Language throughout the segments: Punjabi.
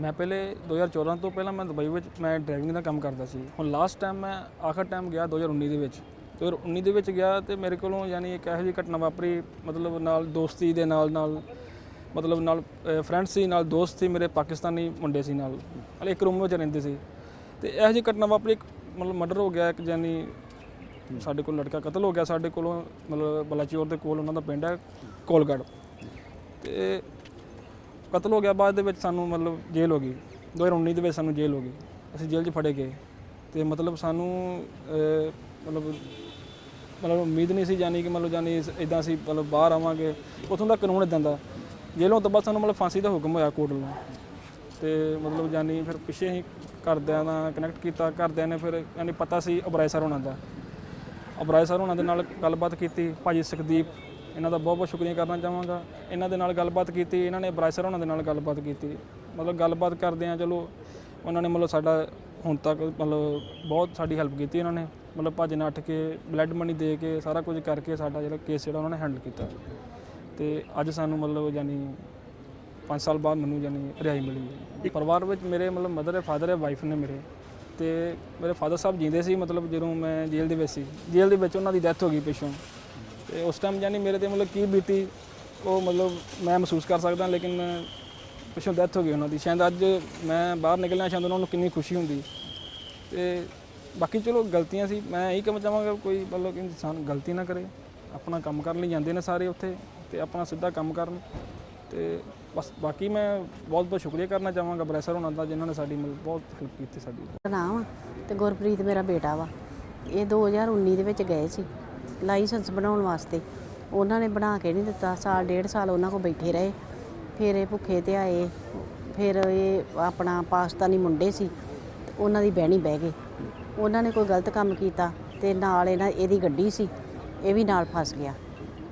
ਮੈਂ ਪਹਿਲੇ 2014 ਤੋਂ ਪਹਿਲਾਂ ਮੈਂ ਦੁਬਈ ਵਿੱਚ ਮੈਂ ਡਰਾਈਵਿੰਗ ਦਾ ਕੰਮ ਕਰਦਾ ਸੀ। ਹੁਣ ਲਾਸਟ ਟਾਈਮ ਮੈਂ ਆਖਰ ਟਾਈਮ ਗਿਆ 2019 ਦੇ ਵਿੱਚ। 2019 ਦੇ ਵਿੱਚ ਗਿਆ ਤੇ ਮੇਰੇ ਕੋਲੋਂ ਯਾਨੀ ਇੱਕ ਇਹੋ ਜਿਹੀ ਘਟਨਾ ਵਾਪਰੀ, ਮਤਲਬ ਨਾਲ ਦੋਸਤੀ ਦੇ ਨਾਲ ਨਾਲ ਮਤਲਬ ਨਾਲ ਫਰੈਂਡ ਸੀ, ਨਾਲ ਦੋਸਤ ਸੀ, ਮੇਰੇ ਪਾਕਿਸਤਾਨੀ ਮੁੰਡੇ ਸੀ ਨਾਲ। ਹਲੇ ਇੱਕ ਰੂਮ ਵਿੱਚ ਰਹਿੰਦੇ ਸੀ। ਤੇ ਇਹੋ ਜਿਹੀ ਘਟਨਾ ਵਾਪਰੀ, ਇੱਕ ਮਤਲਬ ਮਰਡਰ ਹੋ ਗਿਆ, ਇੱਕ ਯਾਨੀ ਸਾਡੇ ਕੋਲ ਲੜਕਾ ਕਤਲ ਹੋ ਗਿਆ, ਸਾਡੇ ਕੋਲੋਂ ਮਤਲਬ ਬਲਾਚੌਰ ਦੇ ਕੋਲ ਉਹਨਾਂ ਦਾ ਪਿੰਡ ਹੈ ਕੋਲਗੜ੍ਹ ਤੇ ਕਤਲ ਹੋ ਗਿਆ, ਬਾਅਦ ਦੇ ਵਿੱਚ ਸਾਨੂੰ ਮਤਲਬ ਜੇਲ੍ਹ ਹੋ ਗਈ। 2019 ਦੇ ਵਿੱਚ ਸਾਨੂੰ ਜੇਲ੍ਹ ਹੋ ਗਈ। ਅਸੀਂ ਜੇਲ੍ਹ 'ਚ ਫੜੇ ਗਏ। ਤੇ ਮਤਲਬ ਸਾਨੂੰ ਮਤਲਬ ਮਤਲਬ ਉਮੀਦ ਨਹੀਂ ਸੀ ਜਾਨੀ ਕਿ ਮਤਲਬ ਜਾਨੀ ਇਦਾਂ ਅਸੀਂ ਮਤਲਬ ਬਾਹਰ ਆਵਾਂਗੇ। ਉਥੋਂ ਦਾ ਕਾਨੂੰਨ ਇਦਾਂ ਦਾ। ਜੇਲ੍ਹੋਂ ਤੋਂ ਬਾਅਦ ਸਾਨੂੰ ਮਤਲਬ ਫਾਂਸੀ ਦਾ ਹੁਕਮ ਹੋਇਆ ਕੋਰਟ ਨੂੰ ਤੇ ਮਤਲਬ ਜਾਨੀ ਫਿਰ ਪਿੱਛੇ ਹੀ ਘਰਦਿਆਂ ਨਾਲ ਕਨੈਕਟ ਕੀਤਾ। ਘਰਦਿਆਂ ਨੇ ਫਿਰ ਯਾਨੀ ਪਤਾ ਸੀ ਅਬਰਾਏ ਸਰ ਹੋਣਾ ਦਾ। ਅਬਰਾਏ ਸਰ ਹੋਣਾ ਦੇ ਨਾਲ ਗੱਲਬਾਤ ਕੀਤੀ। ਭਾਜੀ ਸੁਖਦੀਪ ਇਹਨਾਂ ਦਾ ਬਹੁਤ ਬਹੁਤ ਸ਼ੁਕਰੀਆ ਕਰਨਾ ਚਾਹਾਂਗਾ। ਇਹਨਾਂ ਦੇ ਨਾਲ ਗੱਲਬਾਤ ਕੀਤੀ ਇਹਨਾਂ ਨੇ ਅਬਰਾਏ ਸਰ ਹੋਣਾ ਦੇ ਨਾਲ ਗੱਲਬਾਤ ਕੀਤੀ। ਮਤਲਬ ਗੱਲਬਾਤ ਕਰਦੇ ਆ ਚਲੋ ਉਹਨਾਂ ਨੇ ਮਤਲਬ ਸਾਡਾ ਹੁਣ ਤੱਕ ਮਤਲਬ ਬਹੁਤ ਸਾਡੀ ਹੈਲਪ ਕੀਤੀ ਇਹਨਾਂ ਨੇ। ਮਤਲਬ ਭੱਜ ਨੱਠ ਕੇ ਬਲੱਡ ਮਨੀ ਦੇ ਕੇ ਸਾਰਾ ਕੁਝ ਕਰਕੇ ਸਾਡਾ ਜਿਹੜਾ ਕੇਸ ਜਿਹੜਾ ਉਹਨਾਂ ਨੇ ਹੈਂਡਲ ਕੀਤਾ। ਤੇ ਅੱਜ ਸਾਨੂੰ ਮਤਲਬ ਯਾਨੀ 5 ਸਾਲ ਬਾਅਦ ਮੈਨੂੰ ਯਾਨੀ ਰਿਹਾਈ ਮਿਲੀ ਹੈ। ਪਰਿਵਾਰ ਵਿੱਚ ਮੇਰੇ ਮਤਲਬ ਮਦਰ ਹੈ ਫਾਦਰ ਹੈ ਵਾਈਫ ਨੇ ਮੇਰੇ। ਤੇ ਮੇਰੇ ਫਾਦਰ ਸਾਹਿਬ ਜੀਂਦੇ ਸੀ ਮਤਲਬ ਜਦੋਂ ਮੈਂ ਜੇਲ੍ਹ ਦੇ ਵਿੱਚ ਸੀ। ਜੇਲ੍ਹ ਦੇ ਵਿੱਚ ਉਹਨਾਂ ਦੀ ਡੈਥ ਹੋ ਗਈ ਪਿੱਛੋਂ। ਤੇ ਉਸ ਟਾਈਮ ਯਾਨੀ ਮੇਰੇ ਤੇ ਮਤਲਬ ਕੀ ਬੀਤੀ, ਉਹ ਮਤਲਬ ਮੈਂ ਮਹਿਸੂਸ ਕਰ ਸਕਦਾ, ਲੇਕਿਨ ਪਿੱਛੋਂ ਡੈਥ ਹੋ ਗਈ ਉਹਨਾਂ ਦੀ। ਸ਼ਾਇਦ ਅੱਜ ਮੈਂ ਬਾਹਰ ਨਿਕਲਿਆ ਸ਼ਾਇਦ ਉਹਨਾਂ ਨੂੰ ਕਿੰਨੀ ਖੁਸ਼ੀ ਹੁੰਦੀ। ਤੇ ਬਾਕੀ ਚਲੋ ਗਲਤੀਆਂ ਸੀ, ਮੈਂ ਇਹੀ ਕਹਿਣਾ ਚਾਹਾਂਗਾ, ਕੋਈ ਮਤਲਬ ਇਨਸਾਨ ਗਲਤੀ ਨਾ ਕਰੇ, ਆਪਣਾ ਕੰਮ ਕਰਨ ਲਈ ਜਾਂਦੇ ਨੇ ਸਾਰੇ ਉੱਥੇ, ਤੇ ਆਪਣਾ ਸਿੱਧਾ ਕੰਮ ਕਰਨ। ਤੇ ਬਸ ਬਾਕੀ ਮੈਂ ਬਹੁਤ ਬਹੁਤ ਸ਼ੁਕਰੀਆ ਕਰਨਾ ਚਾਹਾਂਗਾ ਬਰੈਸਰ ਹੋਣਾ ਦਾ, ਜਿਨ੍ਹਾਂ ਨੇ ਸਾਡੀ ਮਤਲਬ ਬਹੁਤ ਹੈਲਪ ਕੀਤੀ ਸਾਡੀ। ਮੇਰਾ ਨਾਮ ਆ ਤੇ ਗੁਰਪ੍ਰੀਤ ਮੇਰਾ ਬੇਟਾ ਵਾ। ਇਹ 2019 ਦੇ ਵਿੱਚ ਗਏ ਸੀ। ਲਾਇਸੈਂਸ ਬਣਾਉਣ ਵਾਸਤੇ। ਉਹਨਾਂ ਨੇ ਬਣਾ ਕੇ ਨਹੀਂ ਦਿੱਤਾ। ਸਾਲ, ਡੇਢ ਸਾਲ ਉਹਨਾਂ ਕੋਲ ਬੈਠੇ ਰਹੇ। ਫਿਰ ਇਹ ਭੁੱਖੇ ਤੇ ਆਏ। ਫਿਰ ਇਹ ਆਪਣਾ ਪਾਕਿਸਤਾਨੀ ਮੁੰਡੇ ਸੀ। ਤੇ ਉਹਨਾਂ ਦੀ ਬਹਿਣੀ ਬਹਿ ਗਏ। ਉਹਨਾਂ ਨੇ ਕੋਈ ਗਲਤ ਕੰਮ ਕੀਤਾ ਤੇ ਨਾਲ ਇਹਨਾਂ ਇਹਦੀ ਗੱਡੀ ਸੀ। ਇਹ ਵੀ ਨਾਲ ਫਸ ਗਿਆ।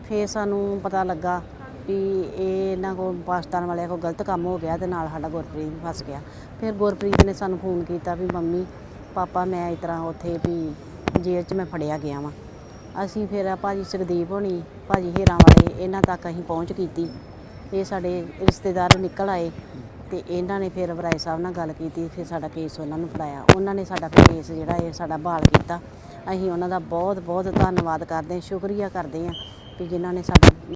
ਫਿਰ ਸਾਨੂੰ ਪਤਾ ਲੱਗਾ ਵੀ ਇਹ ਇਹਨਾਂ ਕੋਲ ਪਾਕਿਸਤਾਨ ਵਾਲਿਆਂ ਕੋਲ ਗਲਤ ਕੰਮ ਹੋ ਗਿਆ ਤੇ ਨਾਲ ਸਾਡਾ ਗੁਰਪ੍ਰੀਤ ਵੀ ਫਸ ਗਿਆ। ਫਿਰ ਗੁਰਪ੍ਰੀਤ ਨੇ ਸਾਨੂੰ ਫੋਨ ਕੀਤਾ ਵੀ ਮੰਮੀ, ਪਾਪਾ, ਮੈਂ ਇਸ ਤਰ੍ਹਾਂ ਉੱਥੇ ਵੀ ਜੇਲ੍ਹ 'ਚ ਮੈਂ ਫੜਿਆ ਗਿਆ ਵਾਂ। ਅਸੀਂ ਫਿਰ ਆ ਭਾਜੀ ਸੁਖਦੀਪ ਹੋਣੀ, ਭਾਜੀ ਹੀਰਾਂ ਵਾਲੇ, ਇਹਨਾਂ ਤੱਕ ਅਸੀਂ ਪਹੁੰਚ ਕੀਤੀ। ਇਹ ਸਾਡੇ ਰਿਸ਼ਤੇਦਾਰ ਨਿਕਲ ਆਏ ਤੇ ਇਹਨਾਂ ਨੇ ਫਿਰ ਵਰਾਏ ਸਾਹਿਬ ਨਾਲ ਗੱਲ ਕੀਤੀ, ਫਿਰ ਸਾਡਾ ਕੇਸ ਉਹਨਾਂ ਨੂੰ ਫੜਾਇਆ। ਉਹਨਾਂ ਨੇ ਸਾਡਾ ਫਿਰ ਕੇਸ ਜਿਹੜਾ ਇਹ ਸਾਡਾ ਬਹਾਲ ਕੀਤਾ। ਅਸੀਂ ਉਹਨਾਂ ਦਾ ਬਹੁਤ ਬਹੁਤ ਧੰਨਵਾਦ ਕਰਦੇ ਹਾਂ, ਸ਼ੁਕਰੀਆ ਕਰਦੇ ਹਾਂ ਵੀ ਜਿਨ੍ਹਾਂ ਨੇ ਸਾਡਾ